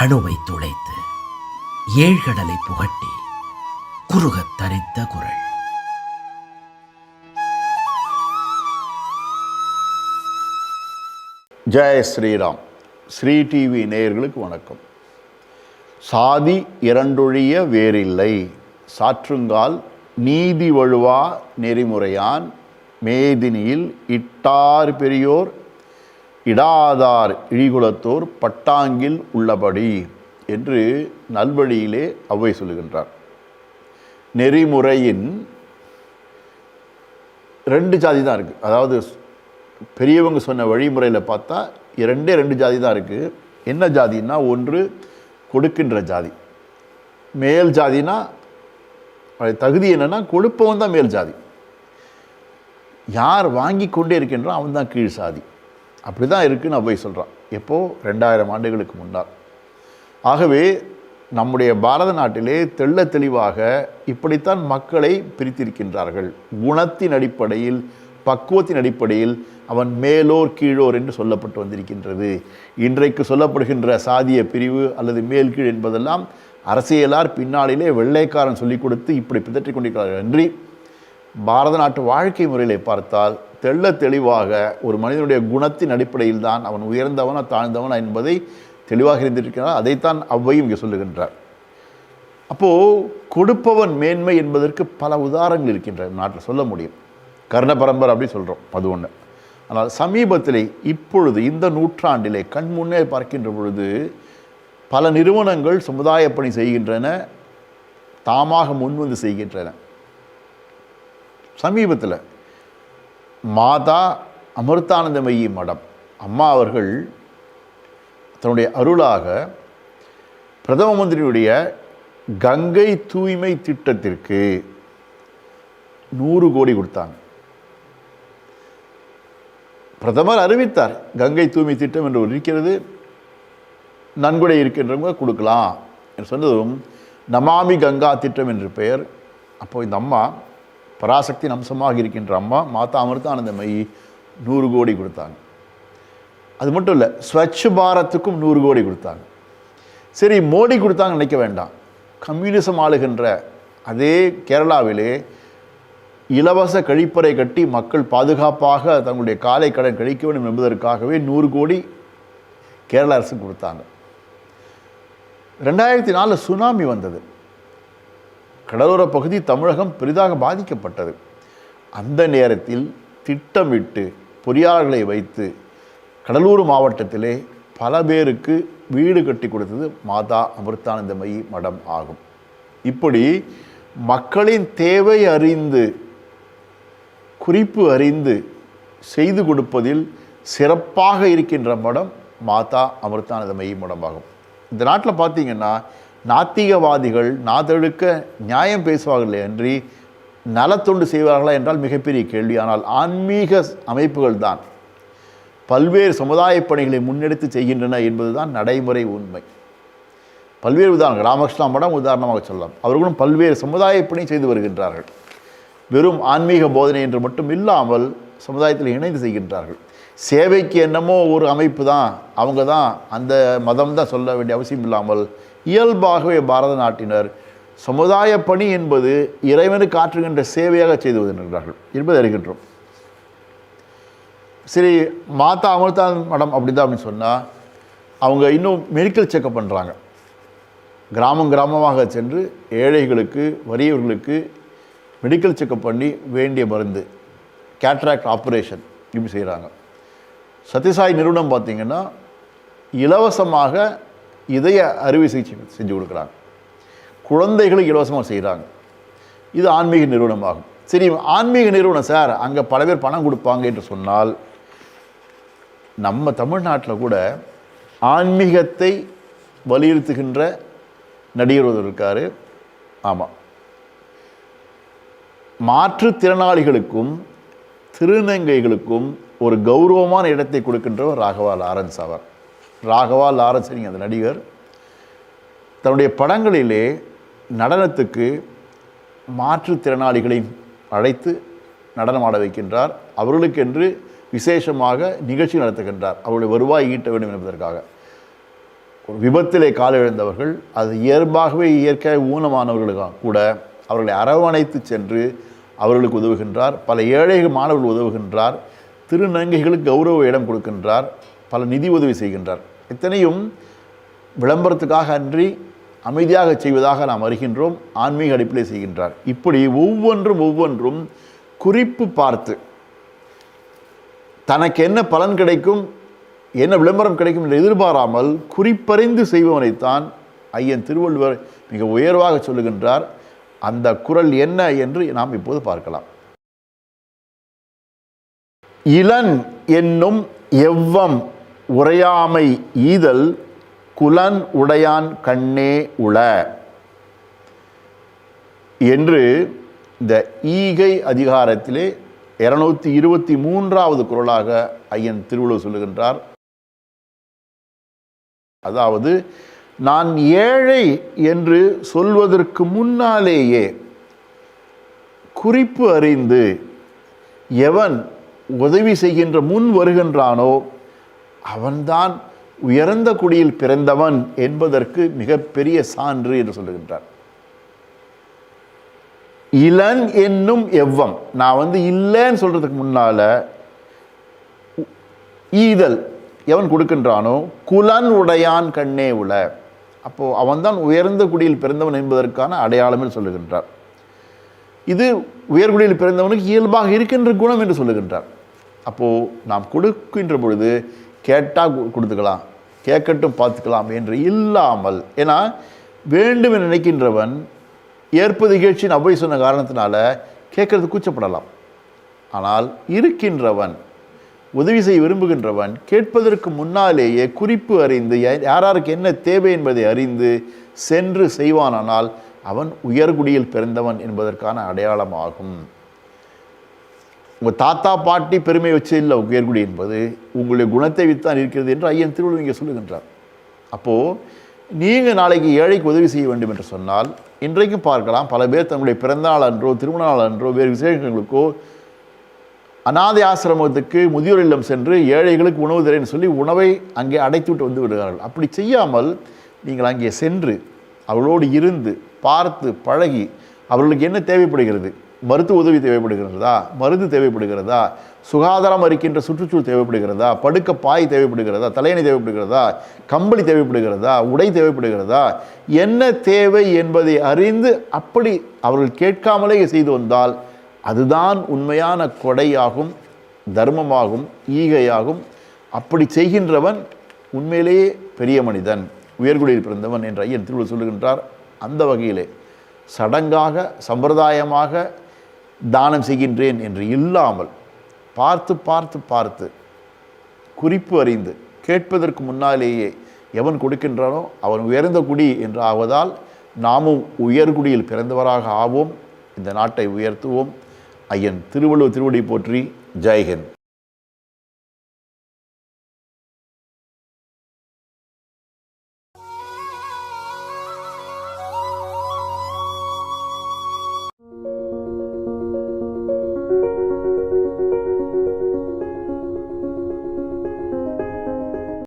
அணுவை துளைத்து ஏழ்கடலை புகட்டி குறுகத் தரித்த குரல். ஜெய ஸ்ரீராம். ஸ்ரீ டிவி நேயர்களுக்கு வணக்கம். சாதி இரண்டொழிய வேறில்லை. சாற்றுங்கால் நீதி வழுவா நெறிமுறையான் மேதினியில் இட்டார் பெரியோர் இடாதார் இழிகுலத்தோர் பட்டாங்கில் உள்ளபடி என்று நல்வழியிலே அவ்வை சொல்லுகின்றார். நெறிமுறையின் ரெண்டு ஜாதி தான் இருக்குது அதாவது பெரியவங்க சொன்ன வழிமுறையில் பார்த்தா இரண்டே ரெண்டு ஜாதி தான் இருக்குது என்ன ஜாதின்னா ஒன்று கொடுக்கின்ற ஜாதி. மேல் ஜாதினா தகுதி என்னென்னா கொடுப்பவன் தான் மேல் ஜாதி. யார் வாங்கி கொண்டே இருக்கின்றான் அவன் தான் கீழ் சாதி. அப்படி தான் இருக்குன்னு அவ்வை சொல்கிறான் எப்போது ரெண்டாயிரம் ஆண்டுகளுக்கு முன்னால். ஆகவே நம்முடைய பாரத நாட்டிலே தெள்ள தெளிவாக இப்படித்தான் மக்களை பிரித்திருக்கின்றார்கள். குணத்தின் அடிப்படையில் பக்குவத்தின் அடிப்படையில் அவன் மேலோர் கீழோர் என்று சொல்லப்பட்டு வந்திருக்கின்றது. இன்றைக்கு சொல்லப்படுகின்ற சாதிய பிரிவு அல்லது மேல் கீழ் என்பதெல்லாம் அரசியலார் பின்னாளிலே வெள்ளைக்காரன் சொல்லிக் கொடுத்து இப்படி பிதற்றிக் கொண்டிருக்கிறார்கள். அன்றி பாரத நாட்டு வாழ்க்கை முறையிலே பார்த்தால் தெள்ள தெளிவாக ஒரு மனிதனுடைய குணத்தின் அடிப்படையில் தான் அவன் உயர்ந்தவனா தாழ்ந்தவனா என்பதை தெளிவாக இருந்திருக்கிறார் அதைத்தான் அவ்வையும் இங்கே சொல்லுகின்றார். அப்போது கொடுப்பவன் மேன்மை என்பதற்கு பல உதாரணங்கள் இருக்கின்றன. நாட்டில் சொல்ல முடியும். கர்ண பரம்பரை அப்படி சொல்கிறோம் அது ஒன்று ஆனால் சமீபத்திலே இப்பொழுது இந்த நூற்றாண்டிலே கண் முன்னே பார்க்கின்ற பொழுது பல நிறுவனங்கள் சமுதாய பணி செய்கின்றன தாமாக முன்வந்து செய்கின்றன. சமீபத்தில் மாதா அமிர்தானந்தமயி மடம். அம்மா அவர்கள் தன்னுடைய அருளாக பிரதம மந்திரியுடைய கங்கை தூய்மை திட்டத்திற்கு நூறு கோடி கொடுத்தாங்க. பிரதமர் அறிவித்தார் கங்கை தூய்மை திட்டம் என்று ஒரு இருக்கிறது நன்கொடை இருக்கின்றவங்க கொடுக்கலாம் என்று சொன்னதும் நமாமி கங்கா திட்டம் என்று பெயர். அப்போ இந்த அம்மா பராசக்தியின் அம்சமாக இருக்கின்ற அம்மா மாதா அமிர்தானந்தமயி நூறு கோடி கொடுத்தாங்க. அது மட்டும் இல்லை ஸ்வச் பாரத்துக்கும் நூறு கோடி கொடுத்தாங்க. சரி மோடி கொடுத்தாங்க நினைக்க வேண்டாம். கம்யூனிசம் ஆளுகின்ற அதே கேரளாவிலே இலவச கழிப்பறை கட்டி மக்கள் பாதுகாப்பாக தங்களுடைய காலை கடன் கழிக்க வேண்டும் என்பதற்காகவே நூறு கோடி கேரள அரசு கொடுத்தாங்க. ரெண்டாயிரத்தி நாலில் சுனாமி வந்தது. கடலோர பகுதி தமிழகம் பெரிதாக பாதிக்கப்பட்டது. அந்த நேரத்தில் திட்டமிட்டு பொறியாளர்களை வைத்து கடலூர் மாவட்டத்திலே பல பேருக்கு வீடு கட்டி கொடுத்தது மாதா அமிர்தானந்தமயி மடம் ஆகும். இப்படி மக்களின் தேவை அறிந்து குறிப்பு அறிந்து செய்து கொடுப்பதில் சிறப்பாக இருக்கின்ற மடம் மாதா அமிர்தானந்தமயி மடமாகும் இந்த நாட்டில் பார்த்தீங்கன்னா நாத்திகவாதிகள் நாதெழுக்க நியாயம் பேசுவார்களே அன்றி நலத்தொண்டு செய்வார்களா என்றால் மிகப்பெரிய கேள்வி. ஆனால் ஆன்மீக அமைப்புகள் தான் பல்வேறு சமுதாய பணிகளை முன்னெடுத்து செய்கின்றன என்பதுதான் நடைமுறை உண்மை. பல்வேறு உதாரணம் ராமகிருஷ்ணா மடம் உதாரணமாக சொல்லலாம். அவர்களும் பல்வேறு சமுதாய பணி செய்து வருகின்றார்கள். வெறும் ஆன்மீக போதனை என்று மட்டும் இல்லாமல் சமுதாயத்தில் இணைந்து செய்கின்றார்கள். சேவைக்கு என்னமோ ஒரு அமைப்பு தான். அவங்க தான் அந்த மதம் தான் சொல்ல வேண்டிய அவசியம் இல்லாமல் இயல்பாகவே பாரத நாட்டினர் சமுதாய பணி என்பது இறைவனுக்கு ஆற்றுகின்ற சேவையாக செய்து வருகின்றார்கள் என்பதை அறிகின்றோம். சரி மாதா அமிர்தா மடம் அப்படி தான் அப்படின்னு சொன்னால் அவங்க இன்னும் மெடிக்கல் செக்கப் பண்ணுறாங்க கிராமம் கிராமமாக சென்று ஏழைகளுக்கு வறியவர்களுக்கு மெடிக்கல் செக்கப் பண்ணி வேண்டிய மருந்து கேட்ராக்ட் ஆப்ரேஷன் இப்படி செய்கிறாங்க சத்யசாய் நிறுவனம் பார்த்திங்கன்னா இலவசமாக இதய அறுவை சிகிச்சை செஞ்சு கொடுக்குறாங்க. குழந்தைகளுக்கு இலவசமாக செய்கிறாங்க இது ஆன்மீக நிறுவனமாகும். சரி ஆன்மீக நிறுவனம் சார் அங்கே பல பேர் பணம் கொடுப்பாங்க என்று சொன்னால் நம்ம தமிழ்நாட்டில் கூட ஆன்மீகத்தை வலியுறுத்துகின்ற நடிகர் ஒருவர் இருக்கார். ஆமாம் மாற்றுத்திறனாளிகளுக்கும் திருநங்கைகளுக்கும் ஒரு கௌரவமான இடத்தை கொடுக்கின்றவர் ராகவா லாரன்ஸ் அவர். ராகவா லாரன்ஸ் அந்த நடிகர். தன்னுடைய படங்களிலே நடனத்துக்கு மாற்றுத்திறனாளிகளை அழைத்து நடனமாட வைக்கின்றார். அவர்களுக்கென்று விசேஷமாக நிகழ்ச்சி நடத்துகின்றார். அவருடைய வருவாய் ஈட்ட வேண்டும் என்பதற்காக. ஒரு விபத்திலே கால் இழந்தவர்கள் அது இயல்பாகவே இயற்கை ஊனமானவர்களுக்காக கூட அவர்களை அரவணைத்து சென்று அவர்களுக்கு உதவுகின்றார். பல ஏழை மாணவர்கள் உதவுகின்றார். திருநங்கைகளுக்கு கௌரவ இடம் கொடுக்கின்றார். பல நிதி உதவி செய்கின்றார். இத்தனையும் விளம்பரத்துக்காக அன்றி அமைதியாக செய்வதாக நாம் அறிகின்றோம். ஆன்மீக அடிப்பிலே செய்கின்றார். இப்படி ஒவ்வொன்றும் ஒவ்வொன்றும் குறிப்பு பார்த்து தனக்கு என்ன பலன் கிடைக்கும் என்ன விளம்பரம் கிடைக்கும் என்று எதிர்பாராமல் குறிப்பறிந்து செய்பவனைத்தான் ஐயன் திருவள்ளுவர் மிக உயர்வாக சொல்லுகின்றார். அந்த குரல் என்ன என்று நாம் இப்போது பார்க்கலாம். இளன் என்னும் எவ்வம் உரையாமை ஈதல் குலன் உடையான் கண்ணே உள. என்று இந்த ஈகை அதிகாரத்திலே இருநூத்தி இருபத்தி மூன்றாவது குரலாக ஐயன் திருவள்ளுவர் சொல்லுகின்றார். அதாவது நான் ஏழை என்று சொல்வதற்கு முன்னாலேயே குறிப்பு அறிந்து எவன் உதவி செய்கின்ற முன் வருகின்றானோ அவன்தான் உயர்ந்த குடியில் பிறந்தவன் என்பதற்கு மிகப்பெரிய சான்று என்று சொல்லுகின்றார். இளன் என்னும் எவ்வம். நான் வந்து இல்லைன்னு சொல்றதுக்கு முன்னால ஈதல் எவன் கொடுக்கின்றானோ குலன் உடையான் கண்ணே உல அப்போ அவன்தான் உயர்ந்த குடியில் பிறந்தவன் என்பதற்கான அடையாளமே சொல்லுகின்றார். இது உயர்குடியில் பிறந்தவனுக்கு இயல்பாக இருக்கின்ற குணம் என்று சொல்லுகின்றார். அப்போது நாம் கொடுக்கின்ற பொழுது கேட்டால் கொடுத்துக்கலாம். கேட்கட்டும் பார்த்துக்கலாம் என்று இல்லாமல் ஏன்னா வேண்டும் என்று நினைக்கின்றவன் ஏற்பது நிகழ்ச்சின்னு அவ்வை சொன்ன காரணத்தினால கேட்கறது கூச்சப்படலாம். ஆனால் இருக்கின்றவன் உதவி செய்ய விரும்புகின்றவன் கேட்பதற்கு முன்னாலேயே குறிப்பு அறிந்து யா- யாராருக்கு என்ன தேவை என்பதை அறிந்து சென்று செய்வானானால் அவன் உயர்குடியில் பிறந்தவன் என்பதற்கான அடையாளமாகும். உங்கள் தாத்தா பாட்டி பெருமை வச்சு இல்லை உயர்குடி என்பது உங்களுடைய குணத்தை வித்தான் இருக்கிறது என்று ஐயன் திருவள்ளுவர் இங்கே சொல்லுகின்றார். அப்போது நீங்கள் நாளைக்கு ஏழைக்கு உதவி செய்ய வேண்டும் என்று சொன்னால் இன்றைக்கும் பார்க்கலாம் பல பேர் தங்களுடைய பிறந்தநாள் அன்றோ திருமண நாள் அன்றோ வேறு விசேஷங்களுக்கோ அனாதை ஆசிரமத்துக்கு முதியோர் இல்லம் சென்று ஏழைகளுக்கு உணவு தரேன்னு சொல்லி உணவை அங்கே அடைத்து விட்டு வந்து விடுகிறார்கள். அப்படி செய்யாமல் நீங்கள் அங்கே சென்று அவர்களோடு இருந்து பார்த்து பழகி அவர்களுக்கு என்ன தேவைப்படுகிறது? மருத்துவ உதவி தேவைப்படுகிறதா? மருந்து தேவைப்படுகிறதா? சுகாதாரம் அறிக்கின்ற சுற்றுச்சூழல் தேவைப்படுகிறதா? படுக்க பாய் தேவைப்படுகிறதா? தலையணை தேவைப்படுகிறதா? கம்பளி தேவைப்படுகிறதா? உடை தேவைப்படுகிறதா? என்ன தேவை என்பதை அறிந்து அப்படி அவர்கள் கேட்காமலே செய்து வந்தால் அதுதான் உண்மையான கொடையாகும் தர்மமாகும் ஈகையாகும். அப்படி செய்கின்றவன் உண்மையிலேயே பெரிய மனிதன் உயர்குடியில் பிறந்தவன் என்று ஐயன் திருவள்ளுவர் சொல்லுகின்றார். அந்த வகையிலே சடங்காக சம்பிரதாயமாக தானம் செய்கின்றேன் என்று இல்லாமல் பார்த்து பார்த்து பார்த்து குறிப்பு அறிந்து கேட்பதற்கு முன்னாலேயே எவன் கொடுக்கின்றானோ அவன் உயர்ந்த குடி என்று ஆவதால் நாமும் உயர்குடியில் பிறந்தவராக ஆவோம். இந்த நாட்டை உயர்த்துவோம். ஐயன் திருவள்ளுவர் திருவடி போற்றி. ஜெய்ஹிந்த்